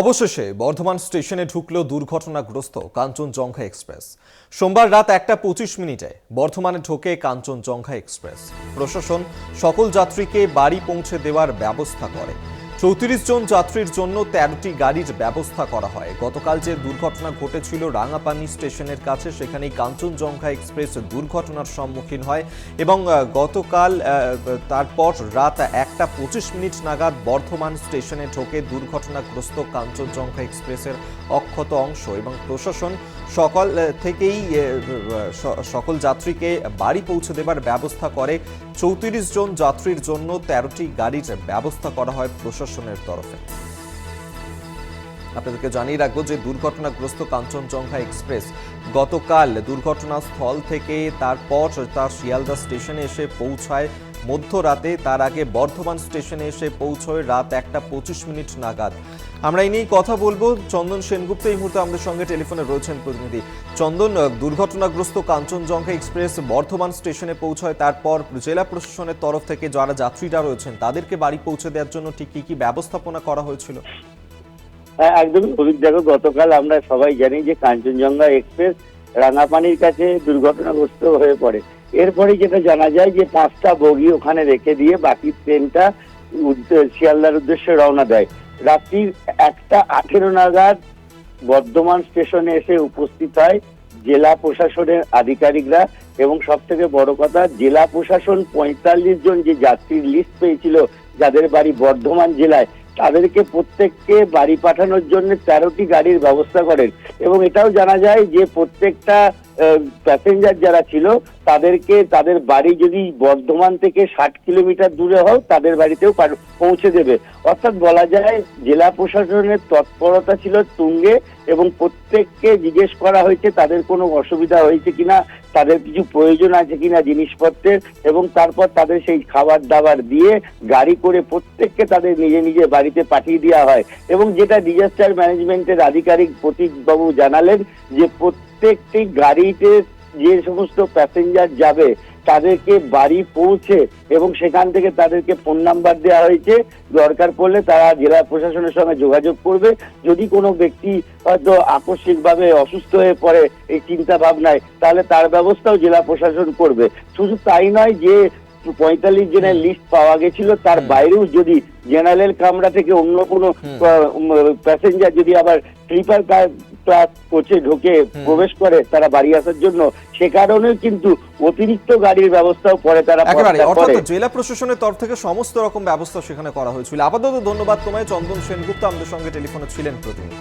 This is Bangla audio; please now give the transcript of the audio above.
অবশেষে বর্ধমান স্টেশনে ঢুকল দুর্ঘটনাগ্রস্ত কাঞ্চনজঙ্ঘা এক্সপ্রেস। সোমবার রাত একটা পঁচিশ মিনিটে বর্ধমানে ঢোকে কাঞ্চনজঙ্ঘা এক্সপ্রেস। প্রশাসন সকল যাত্রীকে বাড়ি পৌঁছে দেওয়ার ব্যবস্থা করে। চৌত্রিশ জন যাত্রীর জন্য তেরোটি গাড়ির ব্যবস্থা করা হয়। গতকাল যে দুর্ঘটনা ঘটেছিল রাঙাপানি স্টেশনের কাছে, সেখানেই কাঞ্চনজঙ্ঘা এক্সপ্রেস দুর্ঘটনার সম্মুখীন হয় এবং গতকাল তারপর রাত একটা পঁচিশ মিনিট নাগাদ বর্ধমান স্টেশনে ঢোকে দুর্ঘটনাগ্রস্ত কাঞ্চনজঙ্ঘা এক্সপ্রেসের অক্ষত অংশ এবং প্রশাসন সকল থেকেই সকল যাত্রীকে বাড়ি পৌঁছে দেবার ব্যবস্থা করে। চৌত্রিশ জন যাত্রীর জন্য তেরোটি গাড়ির ব্যবস্থা করা হয় প্রশাসনের তরফে। আপনাদেরকে জানিয়ে রাখব যে দুর্ঘটনাগ্রস্ত কাঞ্চনজঙ্ঘা এক্সপ্রেস গতকাল দুর্ঘটনাস্থল থেকে তারপর তার শিয়ালদা স্টেশনে এসে পৌঁছায় মধ্যরাতে তার আগে বর্ধমান স্টেশনে এসে পৌঁছয় রাত একটা পঁচিশ মিনিট নাগাদ। আমরা এই নিয়েই কথা বলব। চন্দন সেনগুপ্ত এই মুহূর্তে আমাদের সঙ্গে টেলিফোনে রয়েছেন প্রতিনিধি। চন্দন দুর্ঘটনাগ্রস্ত কাঞ্চনজঙ্ঘা এক্সপ্রেস বর্ধমান স্টেশনে পৌঁছয়, তারপর জেলা প্রশাসনের তরফ থেকে যারা যাত্রীরা রয়েছেন, তাদেরকে বাড়ি পৌঁছে দেওয়ার জন্য ঠিক কি কি ব্যবস্থাপনা করা হয়েছিল? হ্যাঁ একদমই অভিক দেখো, গতকাল আমরা সবাই জানি যে কাঞ্চনজঙ্ঘা এক্সপ্রেস রাঙাপানির কাছে দুর্ঘটনাগ্রস্ত হয়ে পড়ে। এরপরে যেটা জানা যায় যে পাঁচটা বগি ওখানে রেখে দিয়ে বাকি ট্রেনটা শিয়ালদার উদ্দেশ্যে রওনা দেয়। রাত্রি একটা আঠেরো নাগাদ বর্ধমান স্টেশনে এসে উপস্থিত হয় জেলা প্রশাসনের আধিকারিকরা এবং সব থেকে বড় কথা, জেলা প্রশাসন পঁয়তাল্লিশ জন যে যাত্রীর লিস্ট পেয়েছিল যাদের বাড়ি বর্ধমান জেলায়, তাদেরকে প্রত্যেককে বাড়ি পাঠানোর জন্য তেরোটি গাড়ির ব্যবস্থা করেন। এবং এটাও জানা যায় যে প্রত্যেকটা প্যাসেঞ্জার যারা ছিল তাদেরকে, তাদের বাড়ি যদি বর্ধমান থেকে ষাট কিলোমিটার দূরে হয়, তাদের বাড়িতেও পৌঁছে দেবে। অর্থাৎ বলা যায়, জেলা প্রশাসনের তৎপরতা ছিল তুঙ্গে এবং প্রত্যেককে জিজ্ঞেস করা হয়েছে, তাদের কোনো অসুবিধা হয়েছে কিনা, তাদের কিছু প্রয়োজন আছে কিনা জিনিসপত্রের, এবং তারপর তাদের সেই খাবার দাবার দিয়ে গাড়ি করে প্রত্যেককে তাদের নিজে নিজে বাড়িতে পাঠিয়ে দেওয়া হয়। এবং যেটা ডিজাস্টার ম্যানেজমেন্টের আধিকারিক প্রতীকবাবু জানালেন যে প্রত্যেকটি গাড়িতে যে সমস্ত প্যাসেঞ্জার যাবে, তাদেরকে বাড়ি পৌঁছে এবং সেখান থেকে তাদেরকে ফোন নাম্বার দেওয়া হয়েছে। দরকার পড়লে তারা জেলা প্রশাসনের সঙ্গে যোগাযোগ করবে। যদি কোনো ব্যক্তি হয়তো আকস্মিকভাবে অসুস্থ হয়ে পড়ে এই চিন্তা ভাবনায় তাহলে তার ব্যবস্থাও জেলা প্রশাসন করবে। শুধু তাই নয় যে পঁয়তাল্লিশ জনের লিস্ট পাওয়া গেছিল তার বাইরেও যদি জেনারেল কামরা থেকে অন্য কোনো প্যাসেঞ্জার যদি আবার স্লিপার ক্লাস কোচে ঢুকে। প্রবেশ করে তারা বাড়ি আসার জন্য সে কারণেও কিন্তু অতিরিক্ত গাড়ির ব্যবস্থাও পরে তারা অর্থাৎ জেলা প্রশাসনের তরফ থেকে সমস্ত রকম ব্যবস্থা সেখানে করা হয়েছিল। আপাতত ধন্যবাদ তোমায় চন্দন সেনগুপ্ত আমাদের সঙ্গে টেলিফোনে ছিলেন প্রতিনিধি।